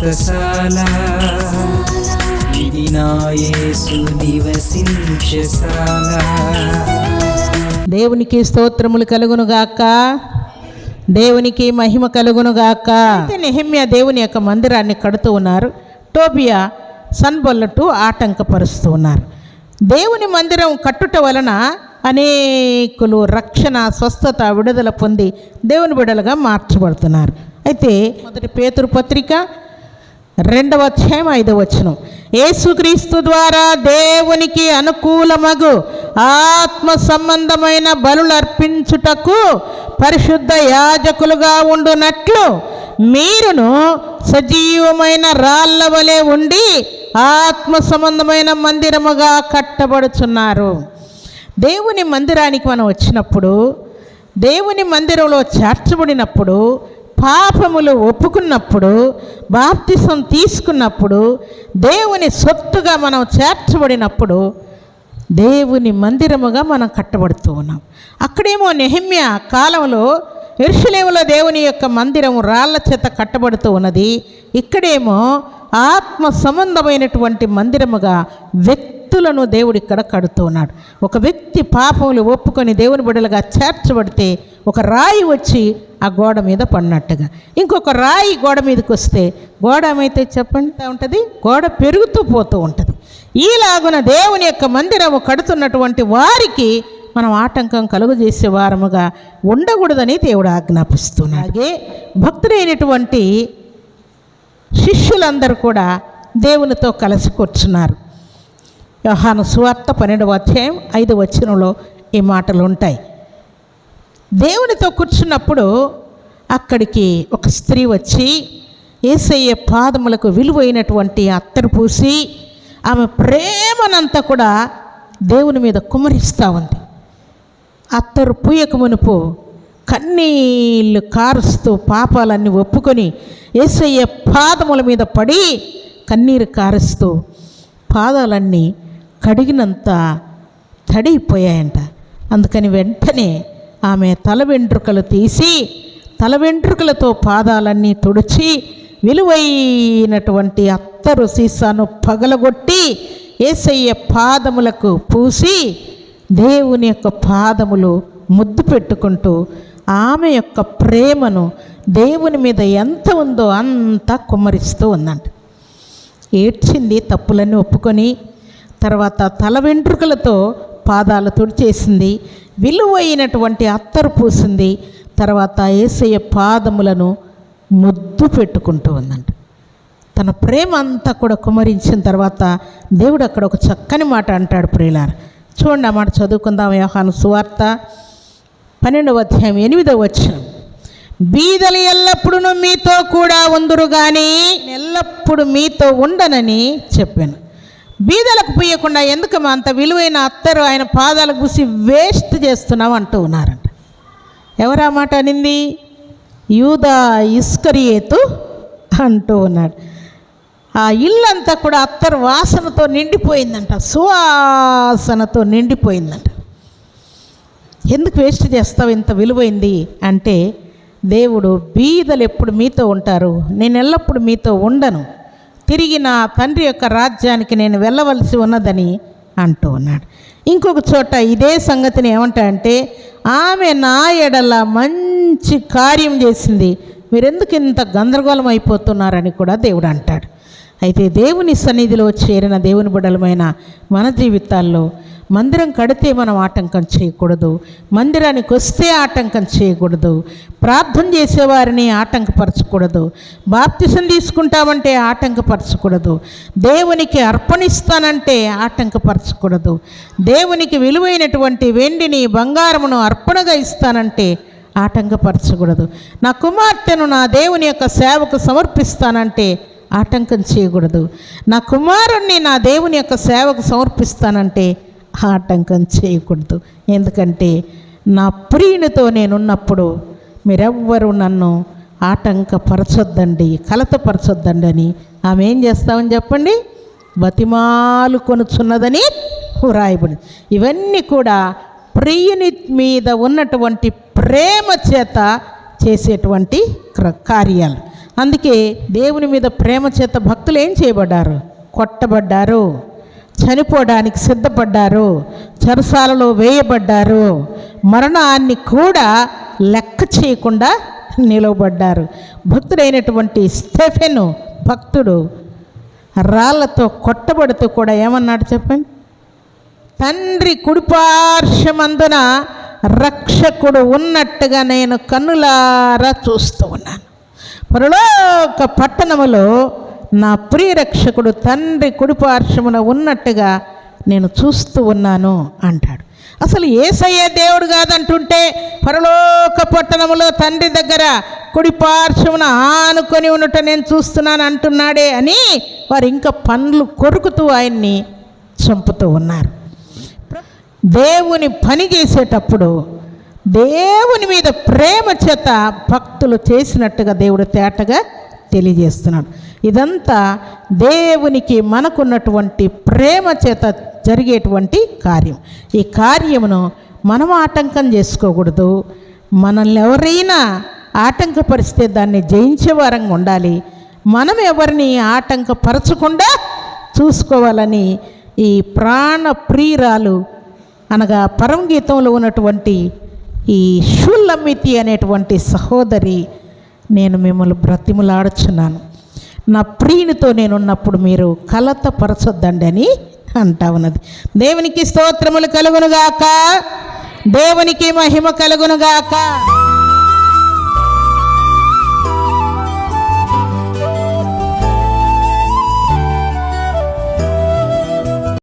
వ్రతశాల ఇది నా నివసించశాల దేవునికి స్తోత్రములు కలుగునుగాక దేవునికి మహిమ కలుగునుగాక అయితే నెహమ్య దేవుని యొక్క మందిరాన్ని కడుతూ ఉన్నారు. టోబియా సన్బొల్లటు ఆటంకపరుస్తూ ఉన్నారు. దేవుని మందిరం కట్టుట వలన అనేకులు రక్షణ స్వస్థత విడుదల పొంది దేవుని బిడలుగా మార్చబడుతున్నారు. అయితే మొదటి పేతురు పత్రిక రెండవ అధ్యాయం ఐదవ వచనం. యేసుక్రీస్తు ద్వారా దేవునికి అనుకూలమగు ఆత్మ సంబంధమైన బలులు అర్పించుటకు పరిశుద్ధ యాజకులుగా ఉండునట్లు మీరును సజీవమైన రాళ్ళ వలె ఉండి ఆత్మ సంబంధమైన మందిరముగా కట్టబడుచున్నారు. దేవుని మందిరానికి మనం వచ్చినప్పుడు దేవుని మందిరంలో చేర్చబడినప్పుడు పాపములు ఒప్పుకున్నప్పుడు బాప్తిసం తీసుకున్నప్పుడు దేవుని సొత్తుగా మనం చేర్చబడినప్పుడు దేవుని మందిరముగా మనం కట్టబడుతూ ఉన్నాం. అక్కడేమో నెహిమ్య కాలంలో ఎరుషలేములో దేవుని యొక్క మందిరం రాళ్ళ చేత కట్టబడుతూ ఉన్నది. ఇక్కడేమో ఆత్మ సంబంధమైనటువంటి మందిరముగా వ్యక్తి వ్యక్తులను దేవుడు ఇక్కడ కడుతున్నాడు ఒక వ్యక్తి పాపములు ఒప్పుకొని దేవుని బిడ్డలుగా చేర్చబడితే ఒక రాయి వచ్చి ఆ గోడ మీద పడినట్టుగా. ఇంకొక రాయి గోడ మీదకి వస్తే గోడ ఏమైతే చెప్పండి? ఉంటుంది? గోడ పెరుగుతూ పోతూ ఉంటుంది. ఈలాగున దేవుని యొక్క మందిరము కడుతున్నటువంటి వారికి మనం ఆటంకం కలుగజేసే వారముగా ఉండకూడదని దేవుడు ఆజ్ఞాపిస్తున్నాడు. అలాగే భక్తులైనటువంటి శిష్యులందరూ కూడా దేవునితో కలిసి కూర్చున్నారు. యోహాను సువార్త పన్నెండవ అధ్యాయం ఐదు వచనంలో ఈ మాటలు ఉంటాయి. దేవునితో కూర్చున్నప్పుడు అక్కడికి ఒక స్త్రీ వచ్చి ఏసయ్య పాదములకు విలువైనటువంటి అత్తరు పూసి ఆమె ప్రేమనంతా కూడా దేవుని మీద కుమరిస్తూ ఉంది. అత్తరు పూయక మునుపు కన్నీళ్ళు కారుస్తూ పాపాలన్నీ ఒప్పుకొని ఏసయ్య పాదముల మీద పడి కన్నీరు కారుస్తూ పాదాలన్నీ కడిగినంత తడిపోయాయంట అందుకని వెంటనే ఆమె తల వెంట్రుకలు తీసి తల వెంట్రుకలతో పాదాలన్నీ తుడిచి విలువైనటువంటి అత్తరు సీసాను పగలగొట్టి ఏసయ్య పాదములకు పూసి దేవుని యొక్క పాదములు ముద్దు పెట్టుకుంటూ ఆమె యొక్క ప్రేమను దేవుని మీద ఎంత ఉందో అంతా కుమ్మరిస్తూ ఉందంట. ఏడ్చింది తప్పులన్నీ ఒప్పుకొని తర్వాత తల వెంట్రుకలతో పాదాలు తుడిచేసింది. విలువైనటువంటి అత్తరు పూసింది. తర్వాత ఏసయ్య పాదములను ముద్దు పెట్టుకుంటూ ఉందంట. తన ప్రేమ అంతా కూడా కుమరించిన తర్వాత దేవుడు అక్కడ ఒక చక్కని మాట అంటాడు ప్రియులారు. చూడండి ఆ మాట చదువుకుందాం. యోహాను సువార్త పన్నెండవ అధ్యాయం ఎనిమిదవ వచ్చిన బీదలు ఎల్లప్పుడూ మీతో కూడా ఉందరు కానీ ఎల్లప్పుడు మీతో ఉండనని చెప్పాను. బీదలకు పోయకుండా ఎందుకు అంత విలువైన అత్తరు ఆయన పాదాలకు పూసి వేస్ట్ చేస్తున్నాం అంటూ ఉన్నారంట. ఎవరా మాట అనింది? యూదా ఇస్కరియేతు అంటూ ఉన్నాడు. ఆ ఇల్లంతా కూడా అత్తరు వాసనతో నిండిపోయిందంట సువాసనతో నిండిపోయిందంట. ఎందుకు వేస్ట్ చేస్తావు ఇంత విలువైంది అంటే దేవుడు బీదలు ఎప్పుడు మీతో ఉంటారు నేను ఎల్లప్పుడు మీతో ఉండను. తిరిగి నా తండ్రి యొక్క రాజ్యానికి నేను వెళ్ళవలసి ఉన్నదని అంటూ ఉన్నాడు. ఇంకొక చోట ఇదే సంగతిని ఏమంటాడంటే ఆమె నా ఎడల మంచి కార్యం చేసింది. మీరెందుకు ఇంత గందరగోళం అయిపోతున్నారని కూడా దేవుడు అంటాడు. అయితే దేవుని సన్నిధిలో చేరిన దేవుని బిడలమైన మన జీవితాల్లో మందిరం కడితే మనం ఆటంకం చేయకూడదు. మందిరానికి వస్తే ఆటంకం చేయకూడదు. ప్రార్థన చేసేవారిని ఆటంకపరచకూడదు. బాప్తిసం తీసుకుంటామంటే ఆటంకపరచకూడదు. దేవునికి అర్పణిస్తానంటే ఆటంకపరచకూడదు. దేవునికి విలువైనటువంటి వెండిని బంగారమును అర్పణగా ఇస్తానంటే ఆటంకపరచకూడదు. నా కుమార్తెను నా దేవుని యొక్క సేవకు సమర్పిస్తానంటే ఆటంకం చేయకూడదు. నా కుమారుణ్ణి నా దేవుని యొక్క సేవకు సమర్పిస్తానంటే ఆటంకం చేయకూడదు. ఎందుకంటే నా ప్రియునితో నేనున్నప్పుడు మీరెవ్వరూ నన్ను ఆటంకపరచొద్దండి కలతపరచొద్దండి అని ఆమె ఏం చేస్తామని చెప్పండి? బతిమాలు కొనుచున్నదని వ్రాయబడి ఇవన్నీ కూడా ప్రియుని మీద ఉన్నటువంటి ప్రేమ చేత చేసేటువంటి క్ర- కార్యాలు. అందుకే దేవుని మీద ప్రేమ చేత భక్తులు ఏం చేయబడ్డారు? కొట్టబడ్డారు. చనిపోవడానికి సిద్ధపడ్డారు చెరసాలలో వేయబడ్డారు మరణాన్ని కూడా లెక్క చేయకుండా నిలవబడ్డారు. భక్తుడైనటువంటి స్టెఫెను భక్తుడు రాళ్ళతో కొట్టబడుతూ కూడా ఏమన్నాడు చెప్పండి? తండ్రి కుడిపార్శ్వమందున రక్షకుడు ఉన్నట్టుగా నేను కన్నులారా చూస్తూ ఉన్నాను. పరలోక పట్టణములో నా ప్రియరక్షకుడు తండ్రి కుడిపార్శ్వమున ఉన్నట్టుగా నేను చూస్తూ ఉన్నాను అంటాడు. అసలు ఏసయ్య దేవుడు కాదంటుంటే పరలోక పట్టణములో తండ్రి దగ్గర కుడిపార్శ్వమున ఆనుకొని ఉండట నేను చూస్తున్నాను అంటున్నాడే అని వారు ఇంకా పండ్లు కొరుకుతూ ఆయన్ని చంపుతూ ఉన్నారు. దేవుని పని చేసేటప్పుడు దేవుని మీద ప్రేమ చేత భక్తులు చేసినట్టుగా దేవుడు తేటగా తెలియజేస్తున్నాడు. ఇదంతా దేవునికి మనకున్నటువంటి ప్రేమ చేత జరిగేటువంటి కార్యం. ఈ కార్యమును మనం ఆటంకం చేసుకోకూడదు. మనల్ని ఎవరైనా ఆటంకపరిస్తే దాన్ని జయించే వారంగా ఉండాలి. మనం ఎవరిని ఆటంకపరచకుండా చూసుకోవాలని ఈ ప్రాణ ప్రియురాలు అనగా పరం గీతంలో ఉన్నటువంటి ఈ షుల్లమితి అనేటువంటి సహోదరి నేను మిమ్మల్ని బ్రతిములాడుచున్నాను. నా ప్రియునితో నేనున్నప్పుడు మీరు కలత పరచొద్దండి అని అంటా ఉన్నది. దేవునికి స్తోత్రములు కలుగునుగాక. దేవునికి మహిమ కలుగునుగాక.